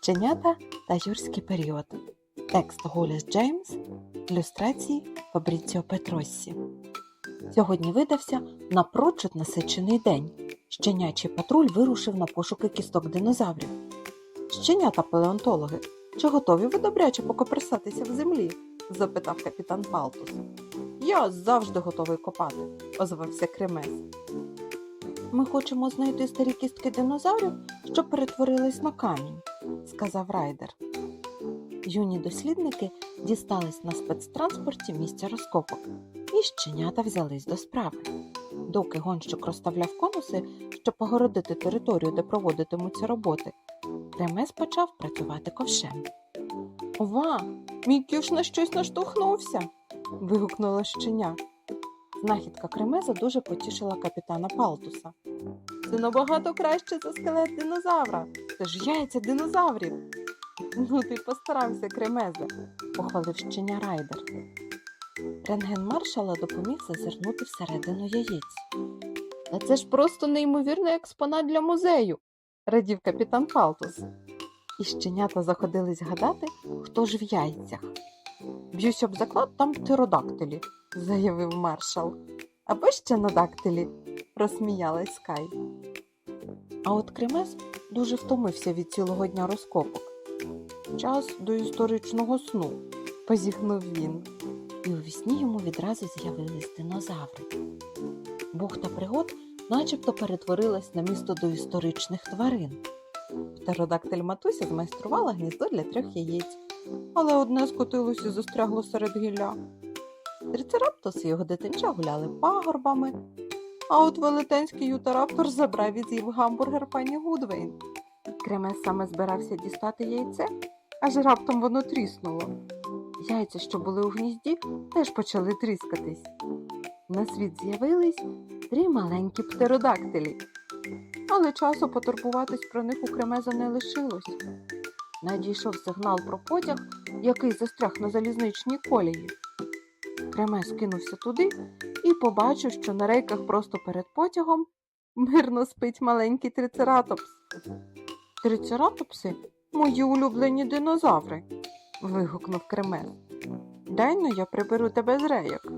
Щенята та юрський період. Текст Голіс Джеймс, ілюстрації Фабріціо Петросі. Сьогодні видався напрочуд насичений день. Щенячий патруль вирушив на пошуки кісток динозаврів. Щенята палеонтологи, чи готові ви добряче покоперсатися в землі? запитав капітан Палтус. Я завжди готовий копати, озвався Кремес. Ми хочемо знайти старі кістки динозаврів, що перетворились на камінь, сказав райдер. Юні дослідники дістались на спецтранспорті місця розкопок, і щенята взялись до справи. Доки гонщик розставляв конуси, щоб погородити територію, де проводитимуться роботи, Кремес почав працювати ковшем. Ова, мій кюш на щось наштовхнувся. вигукнуло щеня. Знахідка Кремеза дуже потішила капітана Палтуса. Це набагато краще за скелет динозавра. Це ж яйця динозаврів. Ну, ти постарався, Кремезе, похвалив щеня райдер. Рентген маршала допоміг зазирнути всередину яєць. Та це ж просто неймовірний експонат для музею, радів капітан Палтус. І щенята заходились гадати, хто ж в яйцях. Б'юсь об заклад там птеродактилі, заявив маршал. Або ще надактилі, розсміялась Скай. А от Кремес дуже втомився від цілого дня розкопок. Час до історичного сну, позіхнув він, і у вісні йому відразу з'явились динозаври. Бухта пригод начебто перетворилась на місто доісторичних тварин. Птеродактиль матуся змайструвала гніздо для трьох яєць, але одне скотилося і застрягло серед гілля. Трицераптос і його дитинча гуляли пагорбами, а от велетенський ютараптор забрав і з'їв гамбургер пані Гудвейн. Кремес саме збирався дістати яйце, аж раптом воно тріснуло. Яйця, що були у гнізді, теж почали тріскатись. На світ з'явились три маленькі птеродактилі. Але часу потурбуватись про них у кремеза не лишилось. Надійшов сигнал про потяг, який застряг на залізничній колії. Кремес кинувся туди і побачив, що на рейках просто перед потягом мирно спить маленький трицератопс. Трицератопси мої улюблені динозаври. вигукнув Кремес. Дай ну я приберу тебе з рейок.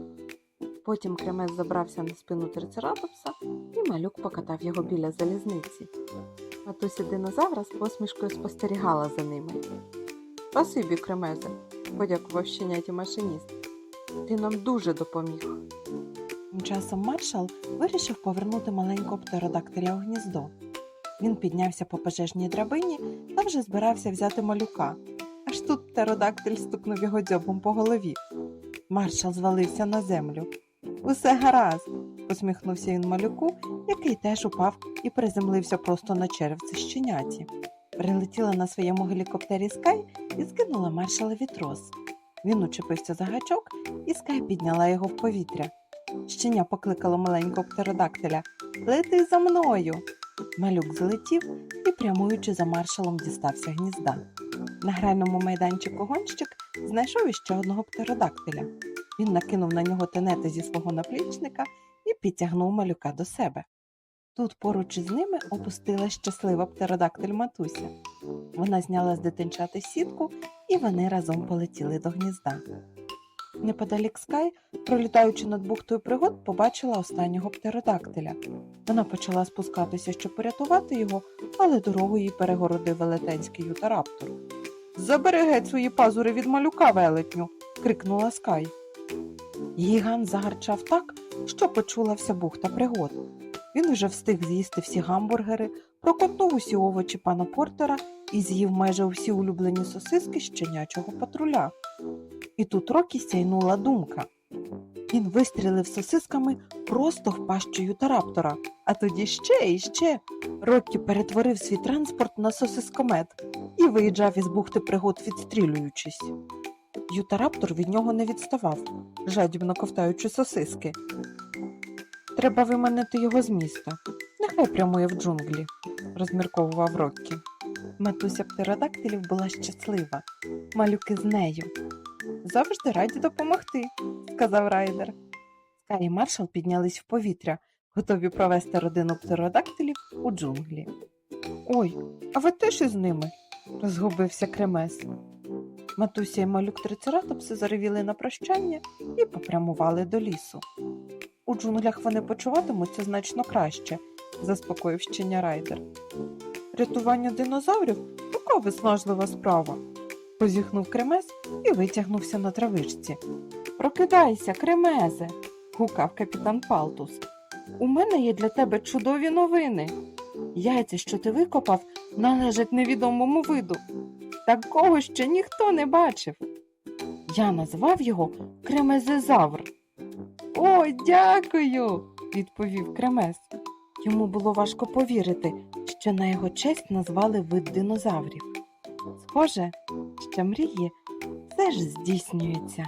Потім Кремес забрався на спину трицератопса, і малюк покатав його біля залізниці. Матуся динозавра з посмішкою спостерігала за ними. Спасибі, Кремезе, подякував щеняті машиніст. Ти нам дуже допоміг. Тим часом маршал вирішив повернути маленького птеродактиля у гніздо. Він піднявся по пожежній драбині та вже збирався взяти малюка. Аж тут птеродактиль стукнув його дзьобом по голові. Маршал звалився на землю. Усе гаразд, посміхнувся він малюку, який теж упав і приземлився просто на черевці щеняті. Прилетіла на своєму гелікоптері Скай і скинула маршалові трос. Він учепився за гачок, і Скай підняла його в повітря. Щеня покликало маленького птеродактиля Лети за мною. Малюк злетів і, прямуючи за маршалом, дістався гнізда. На гральному майданчику гонщик знайшов іще одного птеродактиля. Він накинув на нього тенета зі свого наплічника і підтягнув малюка до себе. Тут поруч із ними опустила щаслива птеродактиль матуся. Вона зняла з дитинчати сітку, і вони разом полетіли до гнізда. Неподалік Скай, пролітаючи над бухтою пригод, побачила останнього птеродактиля. Вона почала спускатися, щоб порятувати його, але дорогу їй перегородив велетенський ютараптор. Забери геть свої пазури від малюка, велетню. крикнула Скай. Гігант загарчав так, що почула вся бухта пригод. Він вже встиг з'їсти всі гамбургери, проковтнув усі овочі пана Портера і з'їв майже всі улюблені сосиски щенячого патруля. І тут Рокі сяйнула думка. Він вистрілив сосисками просто в пащу ютараптора, а тоді ще і ще. Рокі перетворив свій транспорт на сосискомет і виїжджав із бухти пригод, відстрілюючись. Ютараптор від нього не відставав, жадібно ковтаючи сосиски. Треба виманити його з міста. Нехай прямує в джунглі, розмірковував Роккі. Матуся птеродактилів була щаслива, малюки з нею. Завжди раді допомогти, сказав райдер. Скай і маршал піднялись в повітря, готові провести родину птеродактилів у джунглі. Ой, а ви теж із ними? розгубився кремес. Матуся і малюк трицератопси заревіли на прощання і попрямували до лісу. У джунглях вони почуватимуться значно краще, заспокоїв щеня райдер. Рятування динозаврів така виснажлива справа. Позіхнув кремез і витягнувся на травичці. Прокидайся, кремезе, гукав капітан Палтус. У мене є для тебе чудові новини. Яйця, що ти викопав, належать невідомому виду. Такого ще ніхто не бачив. Я назвав його кремезезавр. Ой, дякую, відповів кремез. Йому було важко повірити, що на його честь назвали вид динозаврів. Схоже, що мрії все ж здійснюються.